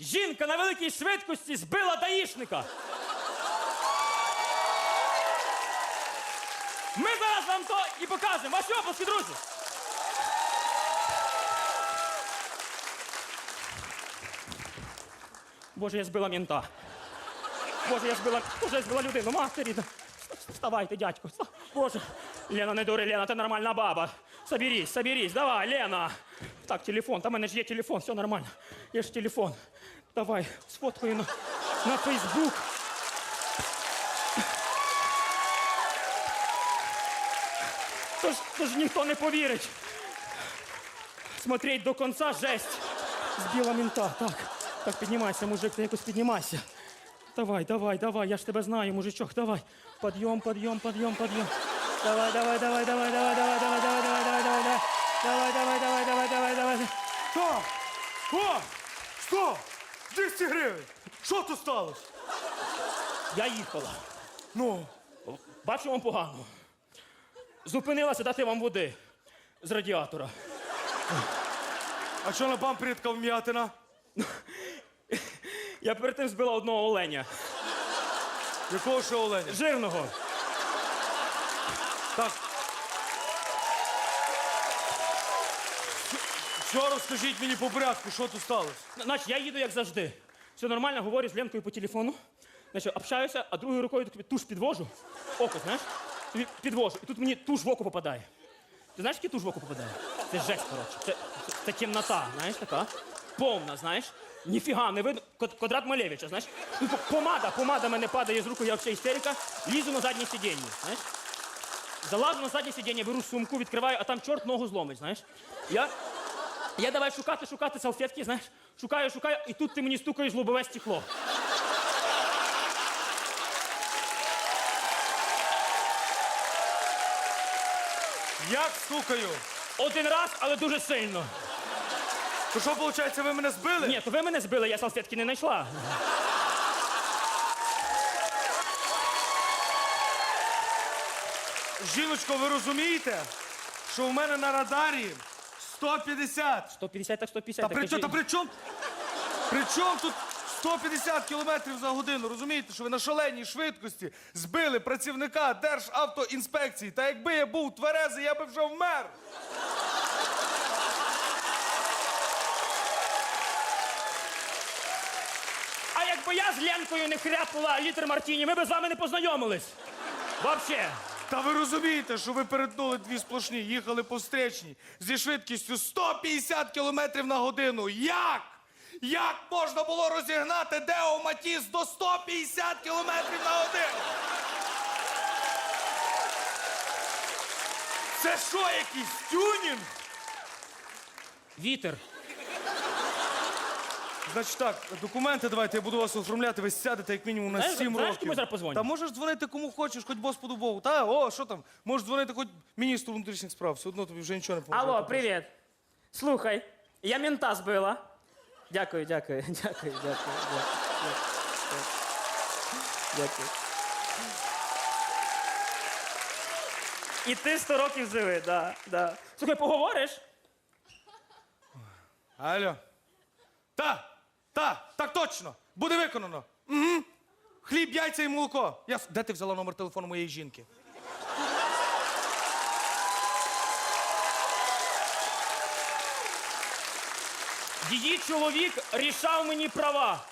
Жінка на великій швидкості збила даїшника. Ми зараз вам то і покажемо. Ваші оплески, друзі. Боже, я збила мента. Боже, я збила, Боже, я збила людину. Матері. Вставайте, дядько. Боже. Лена, не дури, Лена, ти нормальна баба. Соберись, соберись, давай, Лена. Так, телефон, там у мене ж є телефон, все нормально. Є ж телефон. Давай, сфоткаю на, на Фейсбук. Тож, тож ніхто не повірить. Смотреть до конца жесть. Збила мента. Так, так, піднімайся, мужик, ти якось піднімайся. Давай, давай, давай, я ж тебе знаю, мужичок, давай. Подъем, подъем, подъем, подъем. Давай, давай, давай, давай, давай, давай, Що тут сталося? Я їхала. Ну, Бачу вам погано. Зупинилася дати вам води з радіатора. а що на бампері така вм'ятина? Я перед тим збила одного оленя. Якого ще оленя? Жирного. Так. Що розкажіть мені по порядку, що тут сталося? Значить, я їду як завжди. Все нормально, говорю з Ленкою по телефону. Значить, общаюся, а другою рукою тобі туш підвожу. Око, знаєш? Тобі підвожу. І тут мені туш в око попадає. Ти знаєш, який туш в око попадає? Це жесть, коротше. Це, це, це темнота, знаєш, така. Повна, знаєш. Ніфіга, не видно. Квадрат Малевича, знаєш. Ну, по- помада, помада мене падає з руки, я взагалі істерика. Лізу на заднє сидіння, знаєш. Залазу на заднє сидіння, беру сумку, відкриваю, а там чорт ногу зломить, знаєш. Я я давай шукати, шукати салфетки, знаєш. Шукаю, шукаю, і тут ти мені стукаєш в лобове стекло. Як стукаю? Один раз, але дуже сильно. То що, виходить, ви мене збили? Ні, то ви мене збили, я салфетки не знайшла. Жіночко, ви розумієте, що в мене на радарі 150. 150 так 150. Та так при, кажи. та при чому? При чому тут 150 кілометрів за годину? Розумієте, що ви на шаленій швидкості збили працівника Державтоінспекції. Та якби я був тверезий, я би вже вмер. А якби я з Ленкою не хряпнула літр Мартіні, ми б з вами не познайомились. Вообще. Та ви розумієте, що ви перетнули дві сплошні, їхали по встречній зі швидкістю 150 кілометрів на годину. Як? Як можна було розігнати Део Матіс до 150 кілометрів на годину? Це що, якийсь тюнінг? Вітер. Значить так, документи давайте, я буду вас оформляти, ви сядете як мінімум на Знаєш, 7 знаєш, років. кому зараз позвоню? Та можеш дзвонити кому хочеш, хоч Господу Богу. Та, о, що там? Можеш дзвонити хоч міністру внутрішніх справ, все одно тобі вже нічого не поможе. Алло, привіт. Слухай, я мента збила. Дякую, дякую, дякую, дякую, дякую. дякую. Дякую. І ти 100 років живи, да, да. Слухай, поговориш? Алло. Та, та, так точно. Буде виконано. Угу. Хліб, яйця і молоко. Я... Де ти взяла номер телефону моєї жінки? Її чоловік рішав мені права.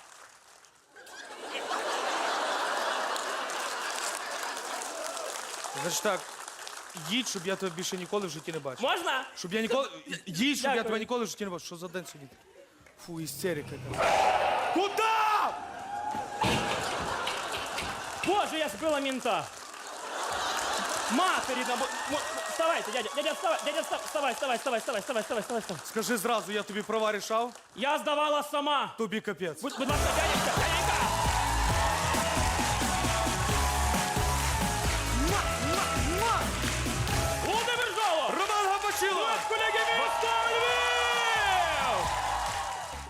Значить так, їдь, щоб я тебе більше ніколи в житті не бачив. Можна? Щоб я ніколи. Їдь, щоб я Дякую. тебе ніколи в житті не бачив. Що за день сьогодні? Фу, истерика. Куда? Боже, я сбыла мента. Матери на... бо- мо- Вставайте, дядя, дядя, вставай, дядя, вста- вставай, вставай, вставай, вставай, вставай, вставай, вставай, вставай. Скажи сразу, я тебе права решал? Я сдавала сама. Тоби, капец. Будь, будь дядя, дядя,